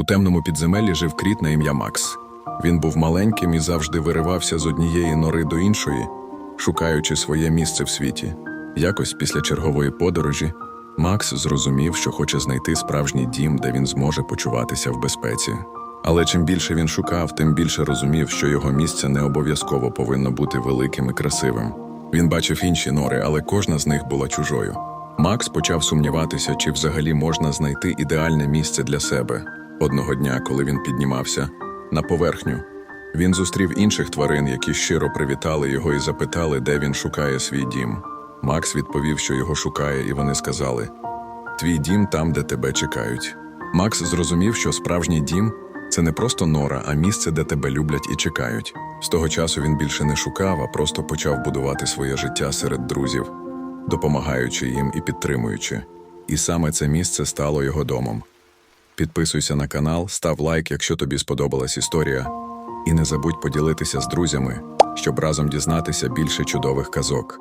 У темному підземеллі жив кріт на ім'я Макс. Він був маленьким і завжди виривався з однієї нори до іншої, шукаючи своє місце в світі. Якось після чергової подорожі Макс зрозумів, що хоче знайти справжній дім, де він зможе почуватися в безпеці. Але чим більше він шукав, тим більше розумів, що його місце не обов'язково повинно бути великим і красивим. Він бачив інші нори, але кожна з них була чужою. Макс почав сумніватися, чи взагалі можна знайти ідеальне місце для себе. Одного дня, коли він піднімався на поверхню, він зустрів інших тварин, які щиро привітали його і запитали, де він шукає свій дім. Макс відповів, що його шукає, і вони сказали: Твій дім там, де тебе чекають. Макс зрозумів, що справжній дім це не просто нора, а місце, де тебе люблять і чекають. З того часу він більше не шукав, а просто почав будувати своє життя серед друзів, допомагаючи їм і підтримуючи. І саме це місце стало його домом. Підписуйся на канал, став лайк, якщо тобі сподобалась історія, і не забудь поділитися з друзями, щоб разом дізнатися більше чудових казок.